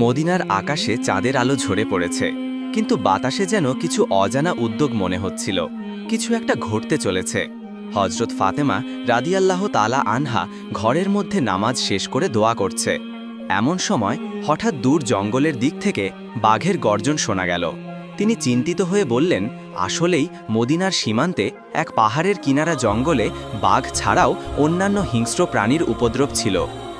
মদিনার আকাশে চাঁদের আলো ঝরে পড়েছে, কিন্তু বাতাসে যেন কিছু অজানা উদ্যোগ মনে হচ্ছিল, কিছু একটা ঘটতে চলেছে। হজরত ফাতেমা রাদিয়াল্লাহ তালা আনহা ঘরের মধ্যে নামাজ শেষ করে দোয়া করছে। এমন সময় হঠাৎ দূর জঙ্গলের দিক থেকে বাঘের গর্জন শোনা গেল। তিনি চিন্তিত হয়ে বললেন, আসলেই মদিনার সীমান্তে এক পাহাড়ের কিনারা জঙ্গলে বাঘ ছাড়াও অন্যান্য হিংস্র প্রাণীর উপদ্রব ছিল।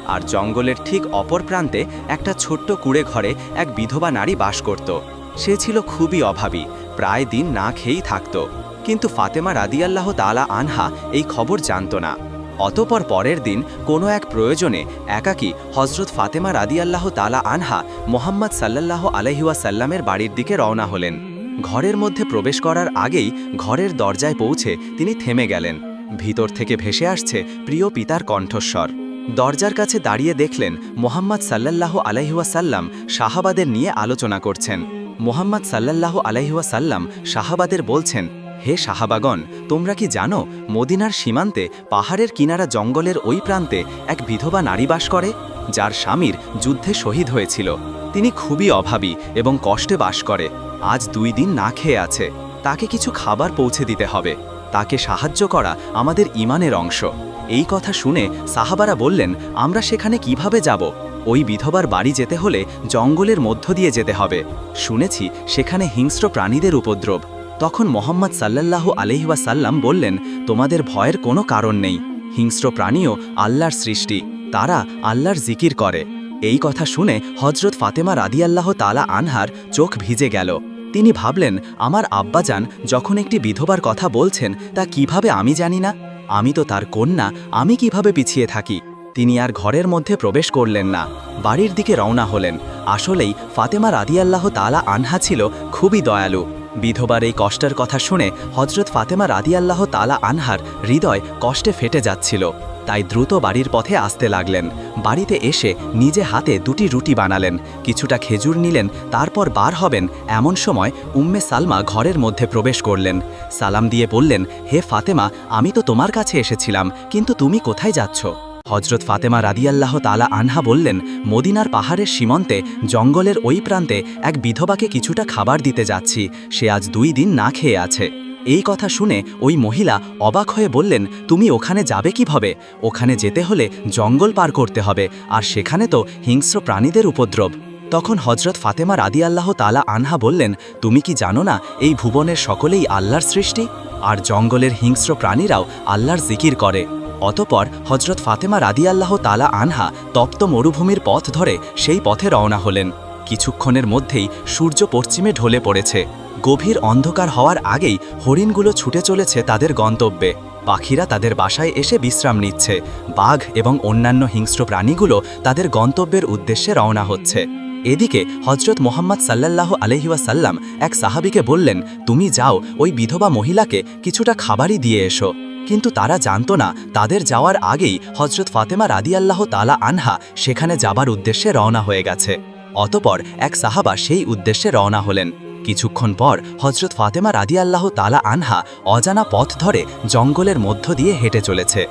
আর জঙ্গলের ঠিক অপর প্রান্তে একটা ছোট্ট কুড়ে ঘরে এক বিধবা নারী বাস করত। সে ছিল খুবই অভাবী, প্রায় দিন না খেয়েই থাকত। কিন্তু ফাতেমা রাদিয়াল্লাহ তালা আনহা এই খবর জানত না। অতপর পরের দিন কোনো এক প্রয়োজনে একাকী হজরত ফাতেমা রাদিয়াল্লাহ তালা আনহা মোহাম্মদ সাল্লাল্লাহ আলহিউসাল্লামের বাড়ির দিকে রওনা হলেন। ঘরের মধ্যে প্রবেশ করার আগেই ঘরের দরজায় পৌঁছে তিনি থেমে গেলেন। ভিতর থেকে ভেসে আসছে প্রিয় পিতার কণ্ঠস্বর। দরজার কাছে দাঁড়িয়ে দেখলেন মোহাম্মদ সাল্লাল্লাহু আলাইহুয়াসাল্লাম শাহাবাদের নিয়ে আলোচনা করছেন। মোহাম্মদ সাল্লাল্লাহু আলাইহুয়াসাল্লাম শাহাবাদের বলছেন, হে শাহাবাগন তোমরা কি জানো মদিনার সীমান্তে পাহাড়ের কিনারা জঙ্গলের ওই প্রান্তে এক বিধবা নারী বাস করে, যার স্বামীর যুদ্ধে শহীদ হয়েছিল। তিনি খুবই অভাবী এবং কষ্টে বাস করে। আজ দুই দিন না খেয়ে আছে। তাকে কিছু খাবার পৌঁছে দিতে হবে। তাকে সাহায্য করা আমাদের ইমানের অংশ। এই কথা শুনে সাহাবারা বললেন, আমরা সেখানে কীভাবে যাব? ওই বিধবার বাড়ি যেতে হলে জঙ্গলের মধ্য দিয়ে যেতে হবে। শুনেছি সেখানে হিংস্র প্রাণীদের উপদ্রব। তখন মোহাম্মদ সাল্লাল্লাহু আলহিওয়াসাল্লাম বললেন, তোমাদের ভয়ের কোনো কারণ নেই। হিংস্র প্রাণীও আল্লাহর সৃষ্টি। তারা আল্লাহর জিকির করে। এই কথা শুনে হজরত ফাতেমা রাদিয়াল্লাহ তালা আনহার চোখ ভিজে গেল। তিনি ভাবলেন, আমার আব্বাজান যখন একটি বিধবার কথা বলছেন, তা কীভাবে আমি জানি না? আমি তো তার কন্যা, আমি কীভাবে পিছিয়ে থাকি? তিনি আর ঘরের মধ্যে প্রবেশ করলেন না। বাড়ির দিকে রওনা হলেন। আসলেই ফাতেমা রাদিয়াল্লাহ তালা আনহা ছিল খুবই দয়ালু। বিধবার এই কষ্টের কথা শুনে হজরত ফাতেমা রাদিয়াল্লাহ তালা আনহার হৃদয় কষ্টে ফেটে যাচ্ছিল। তাই দ্রুত বাড়ির পথে আসতে লাগলেন। বাড়িতে এসে নিজে হাতে দুটি রুটি বানালেন। কিছুটা খেজুর নিলেন, তারপর বার হবেন এমন সময় উম্মে সালমা ঘরের মধ্যে প্রবেশ করলেন। সালাম দিয়ে বললেন, হে ফাতেমা, আমি তো তোমার কাছে এসেছিলাম, কিন্তু তুমি কোথায় যাচ্ছ? হজরত ফাতেমা রাদিয়াল্লাহ তালা আনহা বললেন, মদিনার পাহাড়ের সীমন্তে, জঙ্গলের ওই প্রান্তে এক বিধবাকে কিছুটা খাবার দিতে যাচ্ছি। সে আজ দুই দিন না খেয়ে আছে। এই কথা শুনে ওই মহিলা অবাক হয়ে বললেন, তুমি ওখানে যাবে কীভাবে? ওখানে যেতে হলে জঙ্গল পার করতে হবে, আর সেখানে তো হিংস্র প্রাণীদের উপদ্রব। তখন হজরত ফাতেমা রাদিয়াল্লাহ তালা আনহা বললেন, তুমি কি জানো না, এই ভুবনের সকলেই আল্লাহর সৃষ্টি, আর জঙ্গলের হিংস্র প্রাণীরাও আল্লাহর জিকির করে। অতপর হজরত ফাতেমা রাদিয়াল্লাহ তালা আনহা তপ্ত মরুভূমির পথ ধরে সেই পথে রওনা হলেন। কিছুক্ষণের মধ্যেই সূর্য পশ্চিমে ঢলে পড়েছে। গভীর অন্ধকার হওয়ার আগেই হরিণগুলো ছুটে চলেছে তাদের গন্তব্যে। পাখিরা তাদের বাসায় এসে বিশ্রাম নিচ্ছে। বাঘ এবং অন্যান্য হিংস্র প্রাণীগুলো তাদের গন্তব্যের উদ্দেশ্যে রওনা হচ্ছে। এদিকে হজরত মোহাম্মদ সাল্লাল্লাহ আলহিউসাল্লাম এক সাহাবিকে বললেন, তুমি যাও, ওই বিধবা মহিলাকে কিছুটা খাবারই দিয়ে এসো। কিন্তু তারা জানত না, তাদের যাওয়ার আগেই হজরত ফাতেমা রাদিয়াল্লাহ তালা আনহা সেখানে যাবার উদ্দেশ্যে রওনা হয়ে গেছে। অতপর এক সাহাবা সেই উদ্দেশ্যে রওনা হলেন। কিছুক্ষণ পর হজরত ফাতেমা রাদিয়াল্লাহ তালা আনহা অজানা পথ ধরে জঙ্গলের মধ্য দিয়ে হেঁটে চলেছে।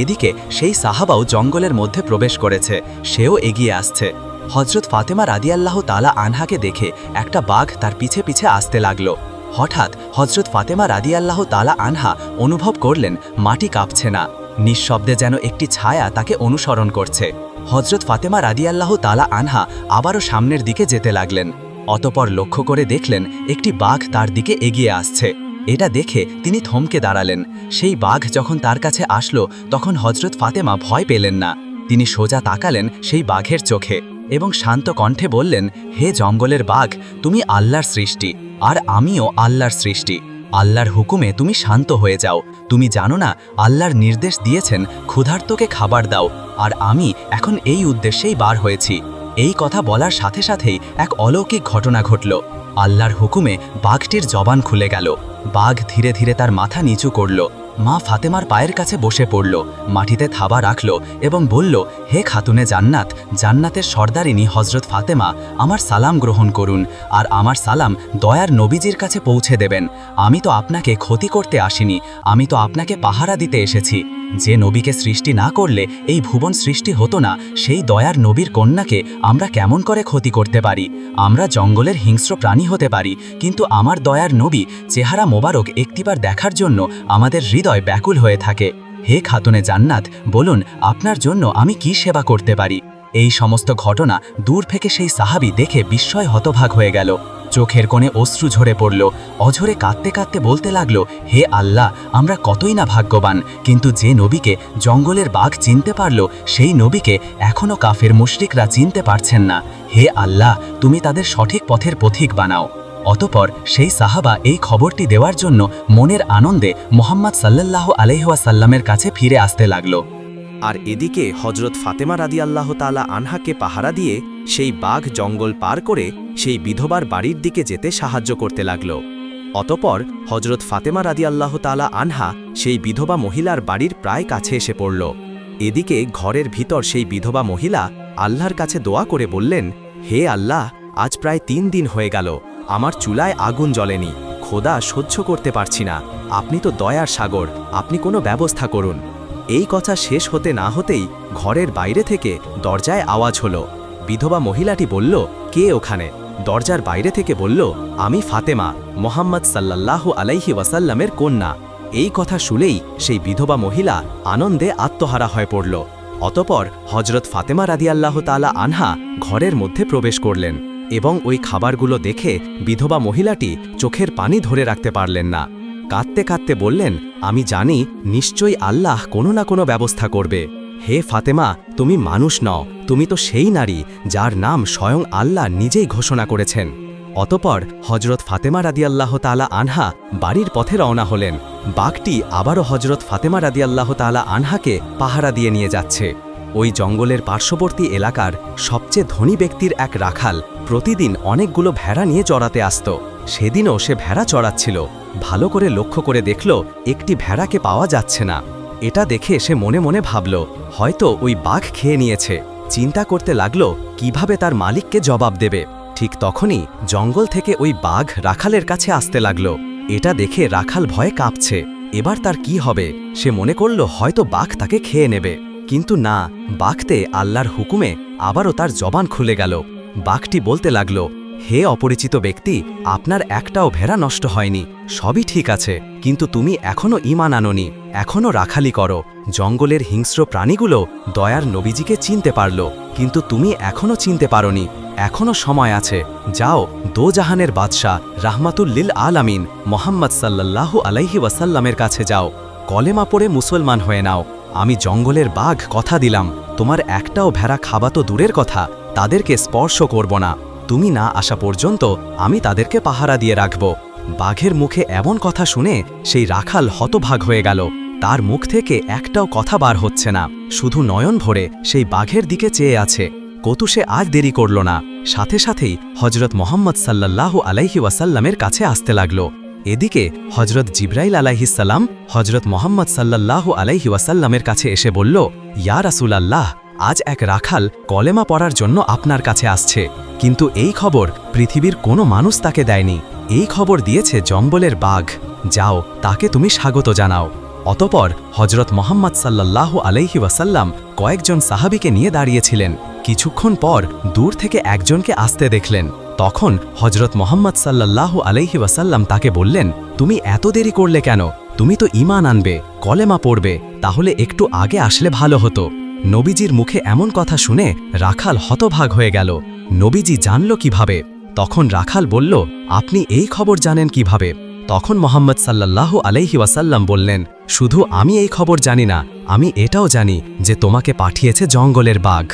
এদিকে সেই সাহাবাও জঙ্গলের মধ্যে প্রবেশ করেছে, সেও এগিয়ে আসছে। হজরত ফাতেমা রাদিয়াল্লাহ তালা আনহাকে দেখে একটা বাঘ তার পিছে পিছে আসতে লাগল। হঠাৎ হজরত ফাতেমা রাদিয়াল্লাহ তালা আনহা অনুভব করলেন, মাটি কাঁপছে না। নিঃশব্দে যেন একটি ছায়া তাকে অনুসরণ করছে। হজরত ফাতেমা রাদিয়াল্লাহ তালা আনহা আবারও সামনের দিকে যেতে লাগলেন। অতপর লক্ষ্য করে দেখলেন একটি বাঘ তার দিকে এগিয়ে আসছে। এটা দেখে তিনি থমকে দাঁড়ালেন। সেই বাঘ যখন তার কাছে আসলো, তখন হজরত ফাতেমা ভয় পেলেন না। তিনি সোজা তাকালেন সেই বাঘের চোখে এবং শান্ত কণ্ঠে বললেন, হে জঙ্গলের বাঘ, তুমি আল্লাহর সৃষ্টি, আর আমিও আল্লাহর সৃষ্টি। আল্লাহর হুকুমে তুমি শান্ত হয়ে যাও। তুমি জানো না, আল্লাহর নির্দেশ দিয়েছেন, ক্ষুধার্তকে খাবার দাও, আর আমি এখন এই উদ্দেশ্যেই বার হয়েছি। এই কথা বলার সাথে সাথেই এক অলৌকিক ঘটনা ঘটল। আল্লাহর হুকুমে বাঘটির জবান খুলে গেল। বাঘ ধীরে ধীরে তার মাথা নিচু করল। মা ফাতেমার পায়ের কাছে বসে পড়ল, মাটিতে থাবা রাখল এবং বলল, হে খাতুনে জান্নাত, জান্নাতের সর্দারিনী হজরত ফাতেমা, আমার সালাম গ্রহণ করুন আর আমার সালাম দয়ার নবীজির কাছে পৌঁছে দেবেন। আমি তো আপনাকে ক্ষতি করতে আসিনি, আমি তো আপনাকে পাহারা দিতে এসেছি। যে নবীকে সৃষ্টি না করলে এই ভুবন সৃষ্টি হতো না, সেই দয়ার নবীর কন্যাকে আমরা কেমন করে ক্ষতি করতে পারি? আমরা জঙ্গলের হিংস্র প্রাণী হতে পারি, কিন্তু আমার দয়ার নবী চেহারা মোবারক একটিবার দেখার জন্য আমাদের হৃদয় ব্যাকুল হয়ে থাকে। হে খাতুনে জান্নাত, বলুন, আপনার জন্য আমি কি সেবা করতে পারি? এই সমস্ত ঘটনা দূর থেকে সেই সাহাবি দেখে বিস্ময় হতভাগ হয়ে গেল। চোখের কোণে অশ্রু ঝরে পড়ল। অঝরে কাঁদতে কাঁদতে বলতে লাগল, হে আল্লাহ, আমরা কতই না ভাগ্যবান। কিন্তু যে নবীকে জঙ্গলের বাঘ চিনতে পারল, সেই নবীকে এখনও কাফের মুশরিকরা চিনতে পারছেন না। হে আল্লাহ, তুমি তাদের সঠিক পথের পথিক বানাও। অতপর সেই সাহাবা এই খবরটি দেওয়ার জন্য মনের আনন্দে মোহাম্মদ সাল্লাল্লাহ আলহাসাল্লামের কাছে ফিরে আসতে লাগল। আর এদিকে হজরত ফাতেমা রাদি আল্লাহ তালা আনহাকে পাহারা দিয়ে সেই বাঘ জঙ্গল পার করে সেই বিধবার বাড়ির দিকে যেতে সাহায্য করতে লাগল। অতপর হজরত ফাতেমা রাদি আল্লাহ তালা আনহা সেই বিধবা মহিলার বাড়ির প্রায় কাছে এসে পড়ল। এদিকে ঘরের ভিতর সেই বিধবা মহিলা আল্লাহর কাছে দোয়া করে বললেন, হে আল্লাহ, আজ প্রায় তিন দিন হয়ে গেল। আমার চুলায় আগুন জ্বলেনি, খোদা সহ্য করতে পারছি না, আপনি তো দয়ার সাগর, আপনি কোনো ব্যবস্থা করুন। এই কথা শেষ হতে না হতেই ঘরের বাইরে থেকে দরজায় আওয়াজ হলো। বিধবা মহিলাটি বলল, কে ওখানে? দরজার বাইরে থেকে বলল, আমি ফাতেমা, মোহাম্মদ সাল্লাল্লাহু আলাইহি ওয়াসাল্লামের কন্যা। এই কথা শুনেই সেই বিধবা মহিলা আনন্দে আত্মহারা হয়ে পড়ল। অতপর হজরত ফাতেমা রাদিয়াল্লাহ তালা আনহা ঘরের মধ্যে প্রবেশ করলেন। এবং ওই খাবারগুলো দেখে বিধবা মহিলাটি চোখের পানি ধরে রাখতে পারলেন না। কাঁদতে কাঁদতে বললেন, আমি জানি, নিশ্চয়ই আল্লাহ কোনো না কোনো ব্যবস্থা করবে। হে ফাতেমা, তুমি মানুষ নও, তুমি তো সেই নারী যার নাম স্বয়ং আল্লাহ নিজেই ঘোষণা করেছেন। অতপর হজরত ফাতেমা রাদিয়াল্লাহ তালা আনহা বাড়ির পথে রওনা হলেন। বাঘটি আবারও হজরত ফাতেমা রাদিয়াল্লাহ তালা আনহাকে পাহারা দিয়ে নিয়ে যাচ্ছে। ওই জঙ্গলের পার্শ্ববর্তী এলাকার সবচেয়ে ধনী ব্যক্তির এক রাখাল প্রতিদিন অনেকগুলো ভেড়া নিয়ে চড়াতে আসত। সেদিনও সে ভেড়া চড়াচ্ছিল। ভালো করে লক্ষ্য করে দেখল, একটি ভেড়াকে পাওয়া যাচ্ছে না। এটা দেখে সে মনে মনে ভাবল, হয়তো ওই বাঘ খেয়ে নিয়েছে। চিন্তা করতে লাগল, কীভাবে তার মালিককে জবাব দেবে? ঠিক তখনই জঙ্গল থেকে ওই বাঘ রাখালের কাছে আসতে লাগল। এটা দেখে রাখাল ভয়ে কাঁপছে। এবার তার কি হবে? সে মনে করল, হয়তো বাঘ তাকে খেয়ে নেবে। কিন্তু না, বাঘতে আল্লাহর হুকুমে আবারও তার জবান খুলে গেল। বাঘটি বলতে লাগল, হে অপরিচিত ব্যক্তি, আপনার একটাও ভেড়া নষ্ট হয়নি, সবই ঠিক আছে, কিন্তু তুমি এখনও ইমান আনোনি এখনও রাখালি করো। জঙ্গলের হিংস্র প্রাণীগুলো দয়ার নবীজিকে চিনতে পারল, কিন্তু তুমি এখনও চিনতে পারোনি। এখনও সময় আছে, যাও, দোজাহানের বাদশাহ রাহমাতুল্লিল আলামিন মোহাম্মদ সাল্লাল্লাহু আলাইহি ওয়াসাল্লামের কাছে যাও। কলেমা পড়ে মুসলমান হয়ে নাও। আমি জঙ্গলের বাঘ কথা দিলাম, তোমার একটাও ভেড়া খাবা তো দূরের কথা, তাদেরকে স্পর্শ করব না। তুমি না আসা পর্যন্ত আমি তাদেরকে পাহারা দিয়ে রাখব। বাঘের মুখে এমন কথা শুনে সেই রাখাল হতভাগ হয়ে গেল। তার মুখ থেকে একটাও কথা বার হচ্ছে না। শুধু নয়ন ভরে সেই বাঘের দিকে চেয়ে আছে। কতু সে আজ দেরি করল না। সাথে সাথেই হজরত মোহাম্মদ সাল্লাল্লাহু আলাইহি ওয়াসাল্লামের কাছে আসতে লাগল। এদিকে হজরত জিব্রাইল আলাইহিসাল্লাম হজরত মোহাম্মদ সাল্লাল্লাহু আলাইহি ওয়াসাল্লামের কাছে এসে বলল, ইয়া রাসুলাল্লাহ, আজ এক রাখাল কলেমা পড়ার জন্য আপনার কাছে আসছে। কিন্তু এই খবর পৃথিবীর কোনো মানুষ তাকে দেয়নি। এই খবর দিয়েছে জঙ্গলের বাঘ। যাও, তাকে তুমি স্বাগত জানাও। অতপর হজরত মোহাম্মদ সাল্লাল্লাহু আলাইহি ওয়াসাল্লাম কয়েকজন সাহাবিকে নিয়ে দাঁড়িয়েছিলেন। কিছুক্ষণ পর দূর থেকে একজনকে আসতে দেখলেন। তখন হজরত মোহাম্মদ সাল্লাল্লাহু আলাইহি ওয়াসাল্লাম তাকে বললেন, তুমি এত দেরি করলে কেন? তুমি তো ইমান আনবে, কলেমা পড়বে, তাহলে একটু আগে আসলে ভালো হতো। নবীজির মুখে এমন কথা শুনে রাখাল হতভাগ হয়ে গেল। নবীজি জানল কীভাবে? তখন রাখাল বলল, আপনি এই খবর জানেন কীভাবে? তখন মোহাম্মদ সাল্লাল্লাহু আলাইহি ওয়াসাল্লাম বললেন, শুধু আমি এই খবর জানি না, আমি এটাও জানি যে তোমাকে পাঠিয়েছে জঙ্গলের বাঘ।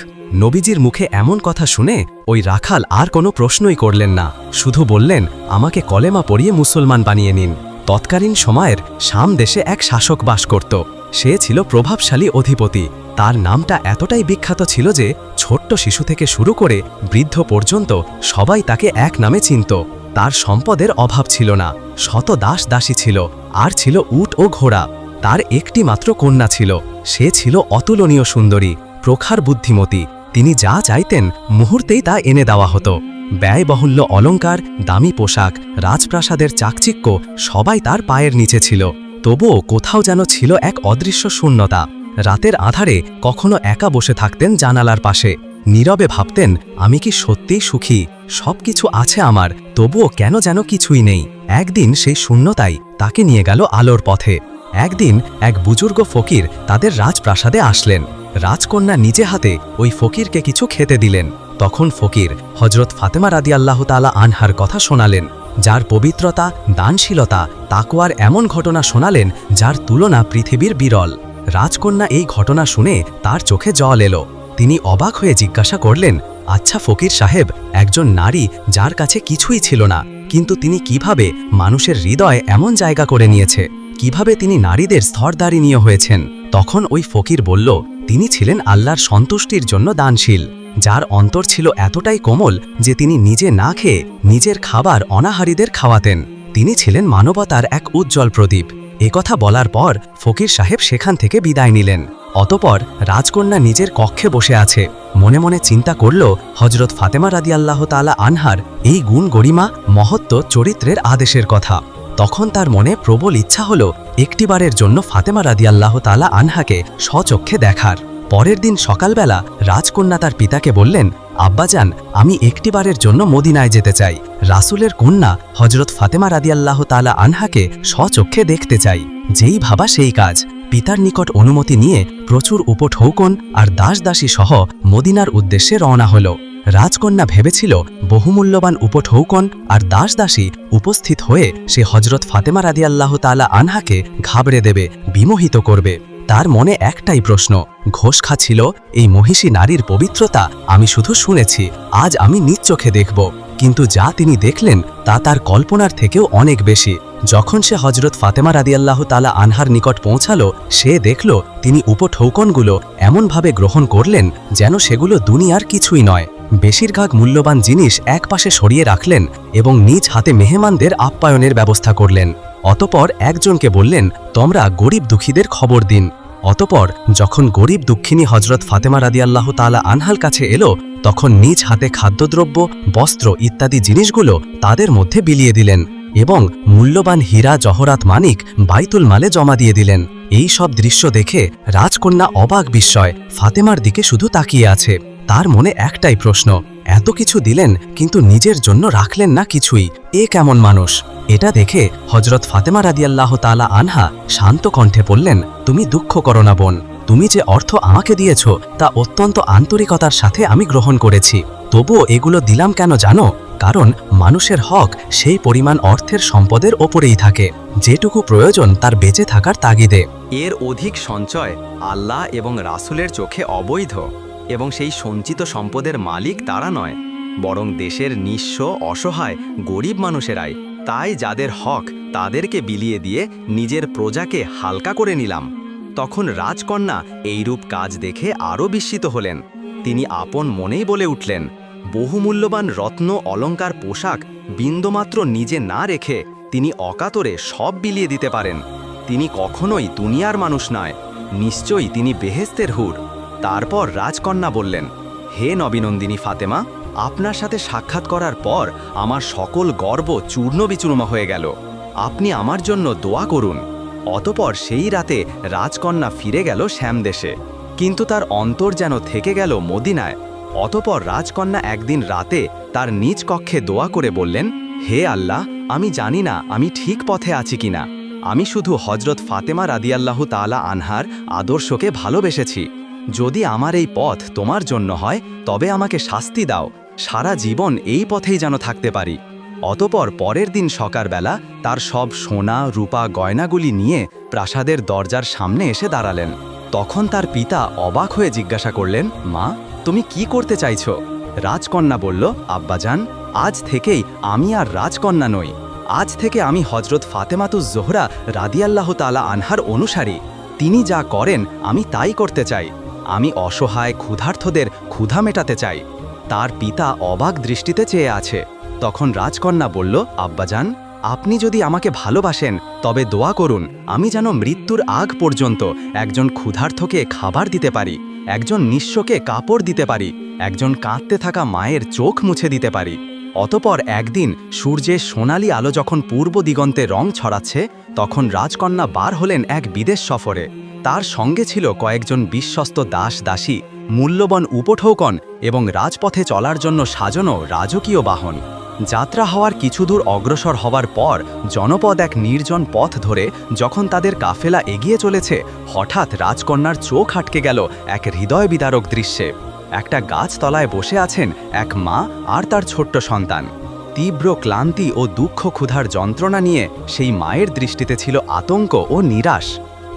নবীজির মুখে এমন কথা শুনে ওই রাখাল আর কোনো প্রশ্নই করলেন না। শুধু বললেন, আমাকে কলেমা পড়িয়ে মুসলমান বানিয়ে নিন। তৎকালীন সময়ের শাম দেশে এক শাসক বাস করত। সে ছিল প্রভাবশালী অধিপতি। তার নামটা এতটাই বিখ্যাত ছিল যে, ছোট্ট শিশু থেকে শুরু করে বৃদ্ধ পর্যন্ত সবাই তাকে এক নামে চিনত। তার সম্পদের অভাব ছিল না, শত দাস দাসী ছিল, আর ছিল উট ও ঘোড়া। তার একটি মাত্র কন্যা ছিল, সে ছিল অতুলনীয় সুন্দরী, প্রখার বুদ্ধিমতী। তিনি যা চাইতেন, মুহূর্তেই তা এনে দেওয়া হতো। ব্যয়বহুল্য অলংকার দামি পোশাক, রাজপ্রাসাদের চাকচিক্য, সবাই তার পায়ের নিচে ছিল। তবুও কোথাও যেন ছিল এক অদৃশ্য শূন্যতা। রাতের আধারে কখনো একা বসে থাকতেন জানালার পাশে। নীরবে ভাবতেন, আমি কি সত্যিই সুখী? সবকিছু আছে আমার, তবুও কেন যেন কিছুই নেই? একদিন সেই শূন্যতাই তাকে নিয়ে গেল আলোর পথে। একদিন এক বুজুর্গ ফকির তাদের রাজপ্রাসাদে আসলেন। রাজকন্যা নিজে হাতে ওই ফকিরকে কিছু খেতে দিলেন। তখন ফকির হজরত ফাতেমা রাদি আল্লাহ তালা আনহার কথা শোনালেন, যার পবিত্রতা, দানশীলতা, তাকওয়ার এমন ঘটনা শোনালেন, যার তুলনা পৃথিবীর বিরল। রাজকন্যা এই ঘটনা শুনে তার চোখে জল এলো। তিনি অবাক হয়ে জিজ্ঞাসা করলেন আচ্ছা ফকির সাহেব, একজন নারী যার কাছে কিছুই ছিল না, কিন্তু তিনি কীভাবে মানুষের হৃদয় এমন জায়গা করে নিয়েছে? কীভাবে তিনি নারীদের স্তরদারি নিয়ে হয়েছেন? তখন ওই ফকির বলল তিনি ছিলেন আল্লাহর সন্তুষ্টির জন্য দানশীল, যার অন্তর ছিল এতটাই কোমল যে তিনি নিজে না খেয়ে নিজের খাবার অনাহারীদের খাওয়াতেন। তিনি ছিলেন মানবতার এক উজ্জ্বল প্রদীপ। একথা বলার পর ফকির সাহেব সেখান থেকে বিদায় নিলেন। অতপর রাজকন্যা নিজের কক্ষে বসে আছে। মনে মনে চিন্তা করল হজরত ফাতেমা রাদি আল্লাহ তালা আনহার এই গুণ গরিমা মহত্ব চরিত্রের আদেশের কথা। তখন তার মনে প্রবল ইচ্ছা হল একটিবারের জন্য ফাতেমা রাদি আল্লাহ তালা আনহাকে স্বচক্ষে দেখার। পরের দিন সকালবেলা রাজকন্যা তার পিতাকে বললেন, আব্বাজান, আমি একটিবারের জন্য মদিনায় যেতে চাই। রাসুলের কন্যা হজরত ফাতেমা রাদিয়াল্লাহ তালা আনহাকে স্বচক্ষে দেখতে চাই। যেই ভাবা সেই কাজ। পিতার নিকট অনুমতি নিয়ে প্রচুর উপঠৌকন আর দাসদাসী সহ মদিনার উদ্দেশ্যে রওনা হল। রাজকন্যা ভেবেছিল বহুমূল্যবান উপঠৌকন আর দাসদাসী উপস্থিত হয়ে সে হজরত ফাতেমা রাদিয়াল্লাহ তালা আনহাকে ঘাবড়ে দেবে, বিমোহিত করবে। তার মনে একটাই প্রশ্ন ঘোষ খাচ্ছিল এই মহিষী নারীর পবিত্রতা আমি শুধু শুনেছি, আজ আমি নিজ চোখে দেখব। কিন্তু যা তিনি দেখলেন, তা তার কল্পনার থেকেও অনেক বেশি। যখন সে হজরত ফাতেমা রাদিয়াল্লাহ তালা আনহার নিকট পৌঁছালো, সে দেখল, তিনি উপঠৌকনগুলো এমনভাবে গ্রহণ করলেন যেন সেগুলো দুনিয়ার কিছুই নয়। বেশিরভাগ মূল্যবান জিনিস একপাশে সরিয়ে রাখলেন এবং নিজ হাতে মেহমানদের আপ্যায়নের ব্যবস্থা করলেন। অতপর একজনকে বললেন, তোমরা গরিব দুঃখীদের খবর দিন। অতপর যখন গরিব দুঃখিনী হজরত ফাতেমা রাদিয়াল্লাহ তালা আনহাল কাছে এলো, তখন নিজ হাতে খাদ্যদ্রব্য, বস্ত্র ইত্যাদি জিনিসগুলো তাদের মধ্যে বিলিয়ে দিলেন এবং মূল্যবান হীরা জহরাত মানিক বাইতুল মালে জমা দিয়ে দিলেন। এই সব দৃশ্য দেখে রাজকন্যা অবাক বিস্ময়, ফাতেমার দিকে শুধু তাকিয়ে আছে। তার মনে একটাই প্রশ্ন, এত কিছু দিলেন কিন্তু নিজের জন্য রাখলেন না কিছুই, এ কেমন মানুষ? এটা দেখে হজরত ফাতেমা রাদিয়াল্লাহ তালা আনহা শান্ত কণ্ঠে বললেন, তুমি দুঃখ করো না বোন, তুমি যে অর্থ আমাকে দিয়েছ তা অত্যন্ত আন্তরিকতার সাথে আমি গ্রহণ করেছি। তবুও এগুলো দিলাম কেন জানো? কারণ মানুষের হক সেই পরিমাণ অর্থের সম্পদের ওপরেই থাকে। যেটুকু প্রয়োজন তার বেঁচে থাকার তাগিদে। এর অধিক সঞ্চয় আল্লাহ এবং রাসুলের চোখে অবৈধ। এবং সেই সঞ্চিত সম্পদের মালিক তারা নয়, বরং দেশের নিঃস্ব, অসহায়, গরিব মানুষেরাই। তাই যাদের হক তাদেরকে বিলিয়ে দিয়ে নিজের প্রজাকে হালকা করে নিলাম। তখন রাজকন্যা এইরূপ কাজ দেখে আরও বিস্মিত হলেন। তিনি আপন মনেই বলে উঠলেন, বহুমূল্যবান রত্ন, অলঙ্কার, পোশাক বিন্দুমাত্র নিজে না রেখে তিনি অকাতরে সব বিলিয়ে দিতে পারেন। তিনি কখনোই দুনিয়ার মানুষ নয়, নিশ্চয়ই তিনি বেহেস্তের হুর। তারপর রাজকন্যা বললেন, হে নবীনন্দিনী ফাতেমা, আপনার সাথে সাক্ষাৎ করার পর আমার সকল গর্ব চূর্ণ বিচূর্ণ হয়ে গেল। আপনি আমার জন্য দোয়া করুন। অতপর সেই রাতে রাজকন্যা ফিরে গেল শ্যামদেশে কিন্তু তার অন্তর যেন থেকে গেল মদিনায়। অতপর রাজকন্যা একদিন রাতে তার নিজ কক্ষে দোয়া করে বললেন, হে আল্লাহ, আমি জানি না আমি ঠিক পথে আছি কিনা। আমি শুধু হজরত ফাতেমা রাদিয়াল্লাহু তালা আনহার আদর্শকে ভালোবেসেছি। যদি আমার এই পথ তোমার জন্য হয়, তবে আমাকে শাস্তি দাও। সারা জীবন এই পথেই যেন থাকতে পারি। অতপর পরের দিন সকালবেলা তার সব সোনা, রূপা, গয়নাগুলি নিয়ে প্রাসাদের দরজার সামনে এসে দাঁড়ালেন। তখন তার পিতা অবাক হয়ে জিজ্ঞাসা করলেন, মা, তুমি কি করতে চাইছো? রাজকন্যা বলল, আব্বাজান, আজ থেকেই আমি আর রাজকন্যা নই। আজ থেকে আমি হজরত ফাতেমাতুজ জোহরা রাদিয়াল্লাহ তালা আনহার অনুসারী। তিনি যা করেন, আমি তাই করতে চাই। আমি অসহায় ক্ষুধার্থদের ক্ষুধা মেটাতে চাই। তার পিতা অবাক দৃষ্টিতে চেয়ে আছে। তখন রাজকন্যা বলল, আব্বাজান, আপনি যদি আমাকে ভালোবাসেন, তবে দোয়া করুন, আমি যেন মৃত্যুর আগ পর্যন্ত একজন ক্ষুধার্থকে খাবার দিতে পারি, একজন নিঃস্বকে কাপড় দিতে পারি, একজন কাঁদতে থাকা মায়ের চোখ মুছে দিতে পারি। অতপর একদিন সূর্যের সোনালি আলো যখন পূর্ব দিগন্তে রং ছড়াচ্ছে, তখন রাজকন্যা বার হলেন এক বিদেশ সফরে। তার সঙ্গে ছিল কয়েকজন বিশ্বস্ত দাস দাসী মূল্যবান উপঠৌকন এবং রাজপথে চলার জন্য সাজানো রাজকীয় বাহন। যাত্রা হওয়ার কিছু দূর অগ্রসর হওয়ার পর জনপদ এক নির্জন পথ ধরে যখন তাদের কাফেলা এগিয়ে চলেছে, হঠাৎ রাজকন্যার চোখ আটকে গেল এক হৃদয় বিদারক দৃশ্যে। একটা গাছতলায় বসে আছেন এক মা আর তার ছোট্ট সন্তান। তীব্র ক্লান্তি ও দুঃখ ক্ষুধার যন্ত্রণা নিয়ে সেই মায়ের দৃষ্টিতে ছিল আতঙ্ক ও নিরাশ।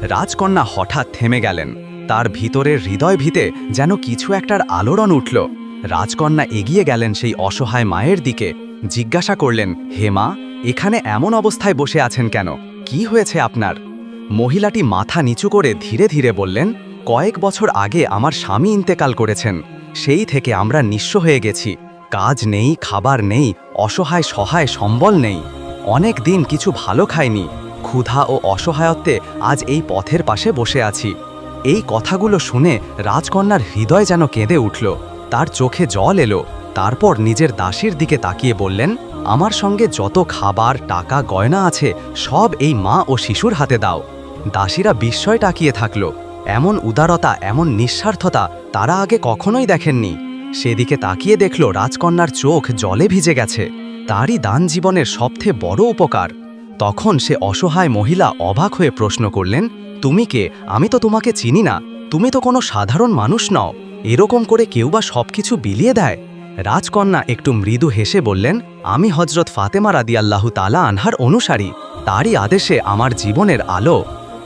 রাজকন্যা হঠাৎ থেমে গেলেন। তার ভিতরের হৃদয় ভিতে যেন কিছু একটার আলোড়ন উঠল। রাজকন্যা এগিয়ে গেলেন সেই অসহায় মায়ের দিকে। জিজ্ঞাসা করলেন, হে মা, এখানে এমন অবস্থায় বসে আছেন কেন? কি হয়েছে আপনার? মহিলাটি মাথা নিচু করে ধীরে ধীরে বললেন, কয়েক বছর আগে আমার স্বামী ইন্তেকাল করেছেন। সেই থেকে আমরা নিঃস্ব হয়ে গেছি। কাজ নেই, খাবার নেই, অসহায় সহায় সম্বল নেই। অনেক দিন কিছু ভালো খাইনি। ক্ষুধা ও অসহায়ত্বে আজ এই পথের পাশে বসে আছি। এই কথাগুলো শুনে রাজকন্যার হৃদয় যেন কেঁদে উঠল। তার চোখে জল এলো। তারপর নিজের দাসীর দিকে তাকিয়ে বললেন, আমার সঙ্গে যত খাবার, টাকা, গয়না আছে, সব এই মা ও শিশুর হাতে দাও। দাসীরা বিস্ময় তাকিয়ে থাকল। এমন উদারতা, এমন নিঃস্বার্থতা তারা আগে কখনোই দেখেননি। সেদিকে তাকিয়ে দেখল রাজকন্যার চোখ জলে ভিজে গেছে। তারই দান জীবনের সবথেকে বড় উপকার। তখন সে অসহায় মহিলা অবাক হয়ে প্রশ্ন করলেন, তুমি কে? আমি তো তোমাকে চিনি না। তুমি তো কোনো সাধারণ মানুষ নও। এরকম করে কেউ বা সবকিছু বিলিয়ে দেয়? রাজকন্যা একটু মৃদু হেসে বললেন, আমি হজরত ফাতেমা রাদিয়াল্লাহু তালা আনহার অনুসারী। তারই আদেশে আমার জীবনের আলো।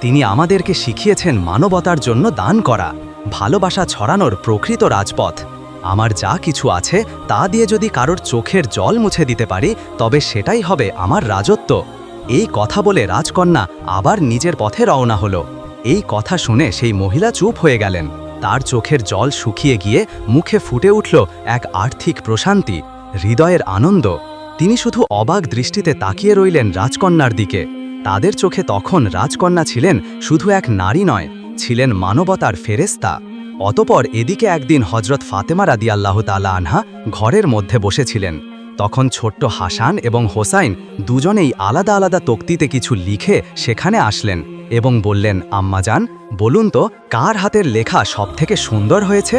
তিনি আমাদেরকে শিখিয়েছেন মানবতার জন্য দান করা, ভালোবাসা ছড়ানোর প্রকৃত রাজপথ। আমার যা কিছু আছে, তা দিয়ে যদি কারোর চোখের জল মুছে দিতে পারি, তবে সেটাই হবে আমার রাজত্ব। এই কথা বলে রাজকন্যা আবার নিজের পথে রওনা হলো। এই কথা শুনে সেই মহিলা চুপ হয়ে গেলেন। তার চোখের জল শুকিয়ে গিয়ে মুখে ফুটে উঠল এক আর্থিক প্রশান্তি, হৃদয়ের আনন্দ। তিনি শুধু অবাক দৃষ্টিতে তাকিয়ে রইলেন রাজকন্যার দিকে। তাদের চোখে তখন রাজকন্যা ছিলেন শুধু এক নারী নয়, ছিলেন মানবতার ফেরেস্তা অতপর এদিকে একদিন হজরত ফাতেমা রাদিয়াল্লাহ তালা আনহা ঘরের মধ্যে বসেছিলেন। তখন ছোট্ট হাসান এবং হোসাইন দুজনেই আলাদা আলাদা তক্তিতে কিছু লিখে সেখানে আসলেন এবং বললেন আম্মাজান বলুন তো, কার হাতের লেখা সবথেকে সুন্দর হয়েছে?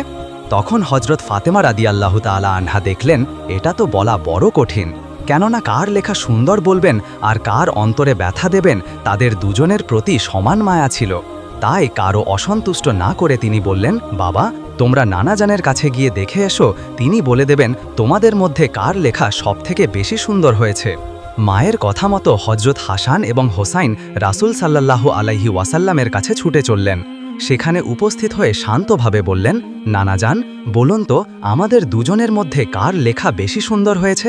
তখন হজরত ফাতেমা রাদিয়াল্লাহ তালা আনহা দেখলেন, এটা তো বলা বড় কঠিন। কেননা কার লেখা সুন্দর বলবেন আর কার অন্তরে ব্যথা দেবেন, তাদের দুজনের প্রতি সমান মায়া ছিল। তাই কারও অসন্তুষ্ট না করে তিনি বললেন, বাবা তোমরা নানাজানের কাছে গিয়ে দেখে এসো, তিনি বলে দেবেন, তোমাদের মধ্যে কার লেখা সবথেকে বেশি সুন্দর হয়েছে? মায়ের কথা মতো হজরত হাসান এবং হোসাইন রাসুল সাল্লাল্লাহু আলাইহি ওয়াসাল্লামের কাছে ছুটে চললেন। সেখানে উপস্থিত হয়ে শান্তভাবে বললেন, নানাজান, বলুন তো, আমাদের দুজনের মধ্যে কার লেখা বেশি সুন্দর হয়েছে?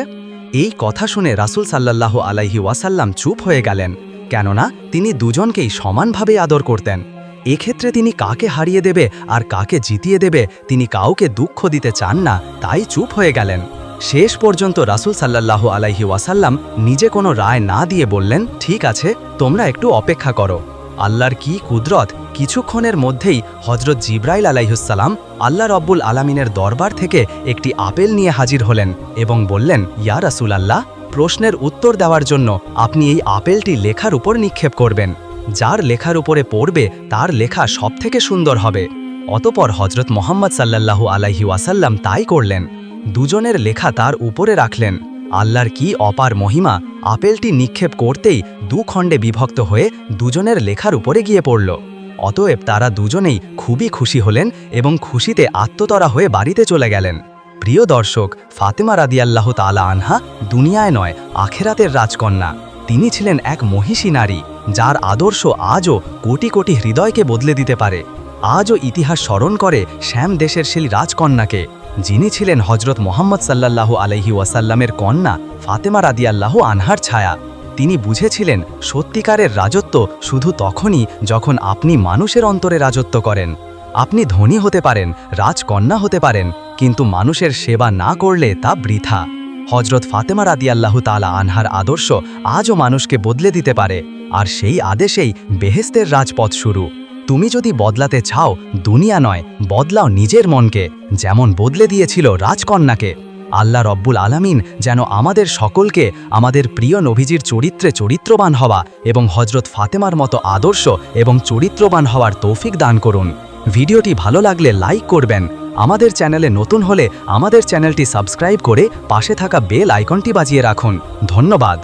এই কথা শুনে রাসুল সাল্লাল্লাহু আলাইহি ওয়াসাল্লাম চুপ হয়ে গেলেন, কেননা তিনি দুজনকেই সমানভাবে আদর করতেন। এক্ষেত্রে তিনি কাকে হারিয়ে দেবে আর কাকে জিতিয়ে দেবে, তিনি কাউকে দুঃখ দিতে চান না, তাই চুপ হয়ে গেলেন। শেষ পর্যন্ত রাসুল সাল্লাল্লাহ আলাইহি ওয়াসাল্লাম নিজে কোনো রায় না দিয়ে বললেন, ঠিক আছে, তোমরা একটু অপেক্ষা করো। আল্লাহর কি কুদরত? কিছুক্ষণের মধ্যেই হজরত জিব্রাইল আলাইহুসালাম আল্লাহ রব্বুল আলামিনের দরবার থেকে একটি আপেল নিয়ে হাজির হলেন এবং বললেন, ইয়া রাসুল আল্লাহ প্রশ্নের উত্তর দেওয়ার জন্য আপনি এই আপেলটি লেখার উপর নিক্ষেপ করবেন। যার লেখার উপরে পড়বে, তার লেখা সবথেকে সুন্দর হবে। অতপর হজরত মোহাম্মদ সাল্লাল্লাহু আলাইহি ওয়াসাল্লাম তাই করলেন। দুজনের লেখা তার উপরে রাখলেন। আল্লাহর কি অপার মহিমা, আপেলটি নিক্ষেপ করতেই দু খণ্ডে বিভক্ত হয়ে দুজনের লেখার উপরে গিয়ে পড়ল। অতএব তারা দুজনেই খুবই খুশি হলেন এবং খুশিতে আত্মতরা হয়ে বাড়িতে চলে গেলেন। প্রিয় দর্শক, ফাতেমা রাদিয়াল্লাহ তালা আনহা দুনিয়ায় নয়, আখেরাতের রাজকন্যা। তিনি ছিলেন এক মহিষী নারী। যার আদর্শ আজও কোটি কোটি হৃদয়কে বদলে দিতে পারে। আজও ইতিহাস স্মরণ করে শ্যাম দেশের সেই রাজকন্যাকে, যিনি ছিলেন হজরত মোহাম্মদ সাল্লাল্লাহু আলহি ওয়াসাল্লামের কন্যা ফাতেমা রাদিয়াল্লাহ আনহার ছায়া। তিনি বুঝেছিলেন সত্যিকারের রাজত্ব শুধু তখনই যখন আপনি মানুষের অন্তরে রাজত্ব করেন। আপনি ধনী হতে পারেন, রাজকন্যা হতে পারেন, কিন্তু মানুষের সেবা না করলে তা বৃথা। হজরত ফাতেমা রাদিয়াল্লাহু তালা আনহার আদর্শ আজও মানুষকে বদলে দিতে পারে। আর সেই আদেশেই বেহেস্তের রাজপথ শুরু। তুমি যদি বদলাতে চাও, দুনিয়া নয়, বদলাও নিজের মনকে, যেমন বদলে দিয়েছিল রাজকন্যাকে। আল্লাহ রব্বুল আলামিন যেন আমাদের সকলকে আমাদের প্রিয় নভিজির চরিত্রে চরিত্রবান হওয়া এবং হজরত ফাতেমার মতো আদর্শ এবং চরিত্রবান হওয়ার তৌফিক দান করুন। ভিডিওটি ভালো লাগলে লাইক করবেন। আমাদের চ্যানেলে নতুন হলে আমাদের চ্যানেলটি সাবস্ক্রাইব করে পাশে থাকা বেল আইকনটি বাজিয়ে রাখুন। ধন্যবাদ।